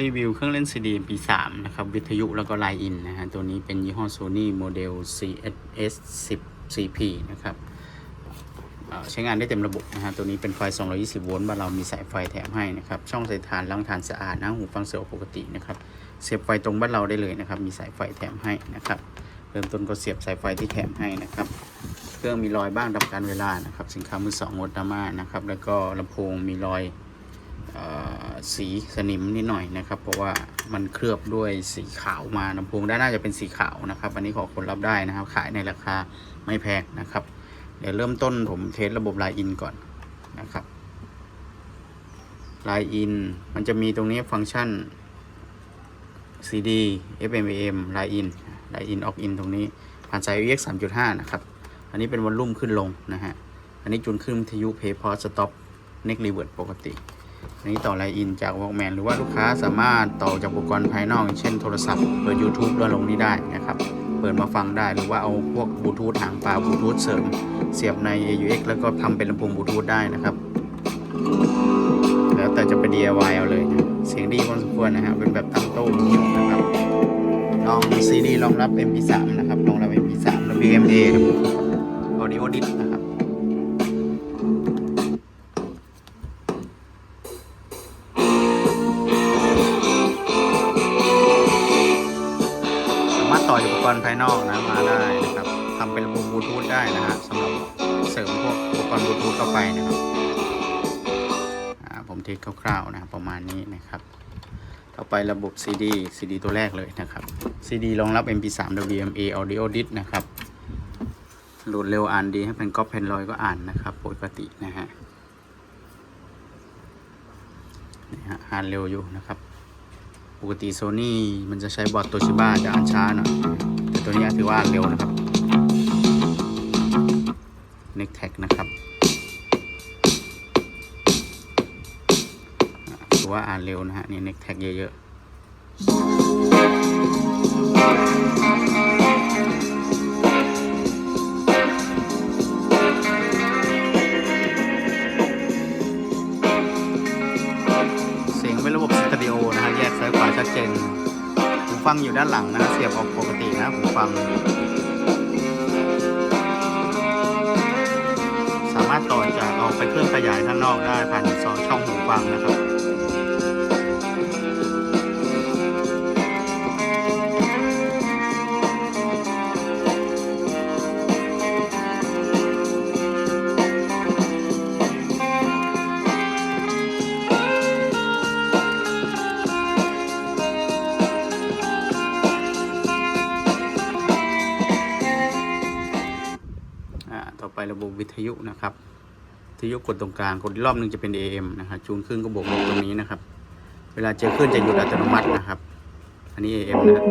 รีวิวเครื่องเล่น CD MP3 นะครับ วิทยุแล้วก็ไลน์อินนะฮะ ตัวนี้เป็นยี่ห้อ Sony โมเดล CS 10 CP นะครับใช้งานได้เต็มระบบนะฮะ ตัวนี้เป็นไฟ 220 โวลต์บ้านเรามีสายไฟแถมให้นะครับ ช่องใส่ฐานล้างฐานสะอาดนะหูฟังเสียงปกตินะครับ เสียบไฟตรงบ้านเราได้เลยนะครับ มีสายไฟแถมให้นะครับ เริ่มต้นก็เสียบสายไฟที่แถมให้นะครับ เครื่องมีรอยบ้างตามการเวลานะครับ สินค้ามือสองงดดราม่านะครับ แล้วก็ลำโพงมีรอย สีสนิมนิดหน่อยนะครับ เพราะว่ามันเคลือบด้วยสีขาวมาลำโพงด้านหน้าจะเป็นสีขาวนะครับ อันนี้ขอคนรับได้นะครับ ขายในราคาไม่แพงนะครับ เดี๋ยวเริ่มต้นผมเทสระบบไลน์อินก่อนนะครับไลน์อินมันจะมีตรงนี้ฟังก์ชัน CD FM AM ไลน์อินไลน์อินออกอินตรงนี้ผ่านสาย UX 3.5 นะครับ อันนี้เป็นวอลลุ่มขึ้นลงนะฮะอันนี้จูนขึ้นวิทยุเพย์พอสต็อปเน็กรีเวิร์ดปกติ อันนี้ต่อไลน์อินจาก Walkman หรือว่าลูกค้าสามารถต่อจากอุปกรณ์ภายนอก เช่นโทรศัพท์เปิด YouTube ด้วลงนี้ได้นะครับ เปิดมาฟังได้หรือว่าเอาพวกบลูทูธหางปลาบลูทูธเสริม เสียบใน AUX แล้วก็ทำเป็นลำโพงบลูทูธได้นะครับ แล้วแต่จะไป DIY เอาเลยนะเสียงดีพอสมควรนะฮะเป็นแบบตั้งโต๊ะนิ้นะครับลอง CD รองรับ MP3 นะครับรองรับ MP3 WMA ครับ Audio Disc นะครับ ต่ออุปกรณ์ภายนอกนะมาได้นะครับทำเป็นระบบบลูทูธได้นะฮะสำหรับเสริมพวกอุปกรณ์บลูทูธเข้าไปนะครับผมเทสคร่าวๆนะประมาณนี้นะครับต่อไประบบ CD CD ตัวแรกเลยนะครับ CD รองรับ MP3 WMA Audio Disc นะครับโหลดเร็วอ่านดีให้เป็นก๊อปเพนลอยก็อ่านนะครับ ปกตินะฮะนี่ฮะอ่านเร็วอยู่นะครับ กติโซนี่มันจะใช้บอร์ดโตชิบ้าจะอันช้าหน่อยแต่ตัวนี้ถือว่าเร็วนะครับ n e c t a g นะครับถือว่าอ่านเร็วนะฮะนี่ n e c t a g เยอะๆ เป็นระบบสเตอริโอนะฮะแยกซ้ายขวาชัดเจนหูฟังอยู่ด้านหลังนะเสียบออกปกตินะหูฟัง สามารถต่อจากออกไปเครื่องขยายข้างนอกได้ผ่านสองช่องหูฟังนะครับ ต่อไประบบวิทยุนะครับวิทยุกดตรงกลางกดอีกรอบหนึงจะเป็น AM นะครับจูนขึ้นก็บวกลบตรงนี้นะครับ เวลาเจอขึ้นจะหยุดอัตโนมัตินะครับ อันนี้ AM นะ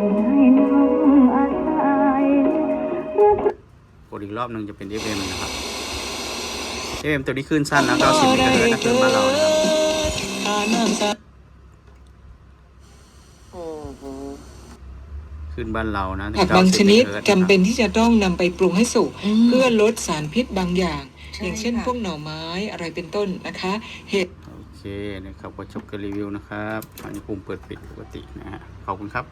กดอีกรอบหนึงจะเป็น FM นะครับ FM ตัวนี้ขึ้นสั้นนะ90เมกะเฮิรตซ์นะขึ้นบ้านเรา ขึ้นบ้านเรานะถึผักบางชนิด90เมกะเฮิรตซ์จำเป็นที่จะต้องนำไปปรุงให้สุกอืม เพื่อลดสารพิษบางอย่าง ใช่อย่างเช่น ค่ะ พวกหน่อไม้อะไรเป็นต้นนะคะ เห็ดโอเคนะครับก็จบการรีวิวนะครับอันนี้ปุ่มเปิดปิดปกตินะฮะขอบคุณครับ